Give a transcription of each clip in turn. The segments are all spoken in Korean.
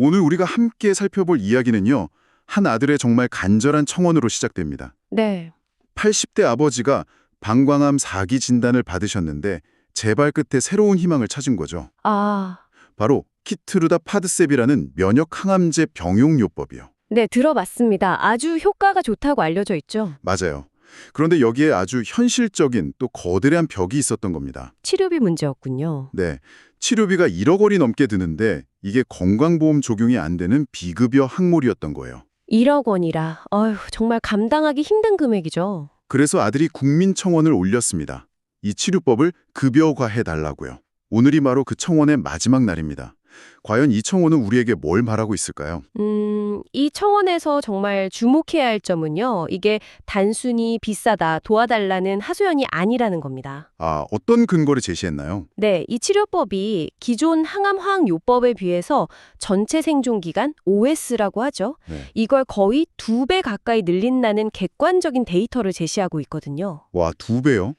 오늘 우리가 함께 살펴볼 이야기는요. 한 아들의 정말 간절한 청원으로 시작됩니다. 네. 80대 아버지가 방광암 4기 진단을 받으셨는데 재발 끝에 새로운 희망을 찾은 거죠. 아, 바로 키트루다 파드셉이라는 면역 항암제 병용 요법이요. 네, 들어봤습니다. 아주 효과가 좋다고 알려져 있죠. 맞아요. 그런데 여기에 아주 현실적인 또 거대한 벽이 있었던 겁니다. 치료비 문제였군요. 네. 치료비가 1억 원이 넘게 드는데 이게 건강보험 적용이 안 되는 비급여 항몰이었던 거예요. 1억 원이라, 어휴, 정말 감당하기 힘든 금액이죠. 그래서 아들이 국민청원을 올렸습니다. 이 치료법을 급여화해달라고요. 오늘이 바로 그 청원의 마지막 날입니다. 과연 이 청원은 우리에게 뭘 말하고 있을까요? 음, 이 청원에서 정말 주목해야 할 점은요. 이게 단순히 비싸다, 도와달라는 하소연이 아니라는 겁니다. 아, 어떤 근거를 제시했나요? 네, 이 치료법이 기존 항암 화학 요법에 비해서 전체 생존 기간 OS라고 하죠. 네. 이걸 거의 두 배 가까이 늘린다는 객관적인 데이터를 제시하고 있거든요. 와, 두 배요?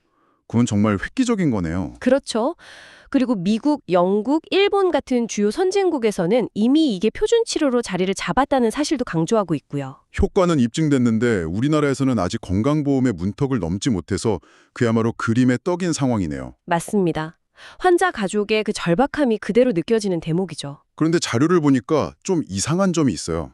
그건 정말 획기적인 거네요. 그렇죠. 그리고 미국, 영국, 일본 같은 주요 선진국에서는 이미 이게 표준 치료로 자리를 잡았다는 사실도 강조하고 있고요. 효과는 입증됐는데 우리나라에서는 아직 건강보험의 문턱을 넘지 못해서 그야말로 그림의 떡인 상황이네요. 맞습니다. 환자 가족의 그 절박함이 그대로 느껴지는 대목이죠. 그런데 자료를 보니까 좀 이상한 점이 있어요.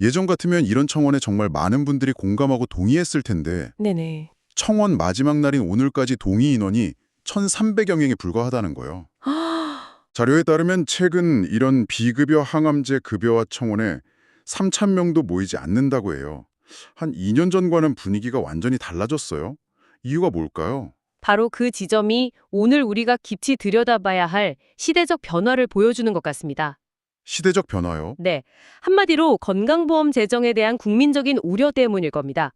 예전 같으면 이런 청원에 정말 많은 분들이 공감하고 동의했을 텐데 네네. 청원 마지막 날인 오늘까지 동의 인원이 1,300여 명에 불과하다는 거예요. 자료에 따르면 최근 이런 비급여 항암제 급여화 청원에 3천 명도 모이지 않는다고 해요. 한 2년 전과는 분위기가 완전히 달라졌어요. 이유가 뭘까요? 바로 그 지점이 오늘 우리가 깊이 들여다봐야 할 시대적 변화를 보여주는 것 같습니다. 시대적 변화요. 네. 한마디로 건강보험 재정에 대한 국민적인 우려 때문일 겁니다.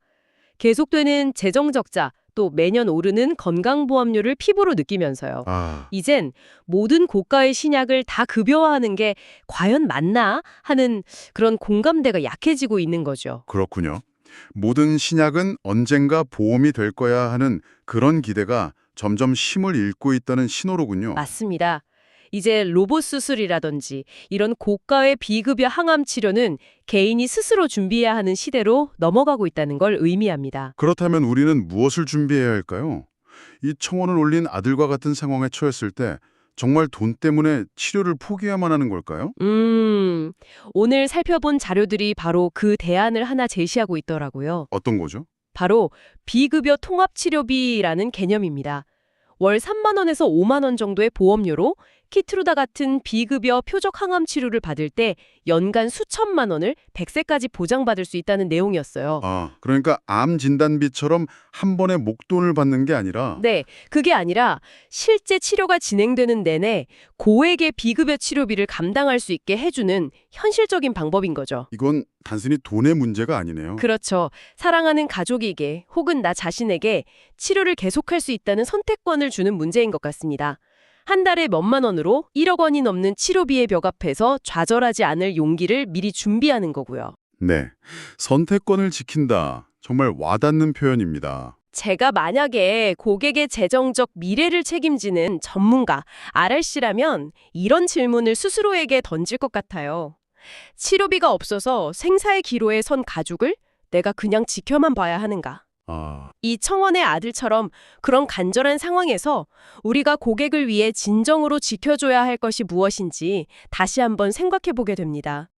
계속되는 재정 적자, 또 매년 오르는 건강보험료를 피부로 느끼면서요. 아, 이젠 모든 고가의 신약을 다 급여화하는 게 과연 맞나 하는 그런 공감대가 약해지고 있는 거죠. 그렇군요. 모든 신약은 언젠가 보험이 될 거야 하는 그런 기대가 점점 힘을 잃고 있다는 신호로군요. 맞습니다. 이제 로봇 수술이라든지 이런 고가의 비급여 항암 치료는 개인이 스스로 준비해야 하는 시대로 넘어가고 있다는 걸 의미합니다. 그렇다면 우리는 무엇을 준비해야 할까요? 이 청원을 올린 아들과 같은 상황에 처했을 때 정말 돈 때문에 치료를 포기해야만 하는 걸까요? 음, 오늘 살펴본 자료들이 바로 그 대안을 하나 제시하고 있더라고요. 어떤 거죠? 바로 비급여 통합치료비라는 개념입니다. 월 3만 원에서 5만 원 정도의 보험료로 키트루다 같은 비급여 표적 항암 치료를 받을 때 연간 수천만 원을 100세까지 보장받을 수 있다는 내용이었어요. 아, 그러니까 암 진단비처럼 한 번에 목돈을 받는 게 아니라 네, 그게 아니라 실제 치료가 진행되는 내내 고액의 비급여 치료비를 감당할 수 있게 해주는 현실적인 방법인 거죠. 이건 단순히 돈의 문제가 아니네요. 그렇죠. 사랑하는 가족에게 혹은 나 자신에게 치료를 계속할 수 있다는 선택권을 주는 문제인 것 같습니다. 한 달에 몇만 원으로 1억 원이 넘는 치료비의 벽 앞에서 좌절하지 않을 용기를 미리 준비하는 거고요. 네. 선택권을 지킨다. 정말 와닿는 표현입니다. 제가 만약에 고객의 재정적 미래를 책임지는 전문가 RRC라면 이런 질문을 스스로에게 던질 것 같아요. 치료비가 없어서 생사의 기로에 선 가족을 내가 그냥 지켜만 봐야 하는가? 아, 이 청원의 아들처럼 그런 간절한 상황에서 우리가 고객을 위해 진정으로 지켜줘야 할 것이 무엇인지 다시 한번 생각해 보게 됩니다.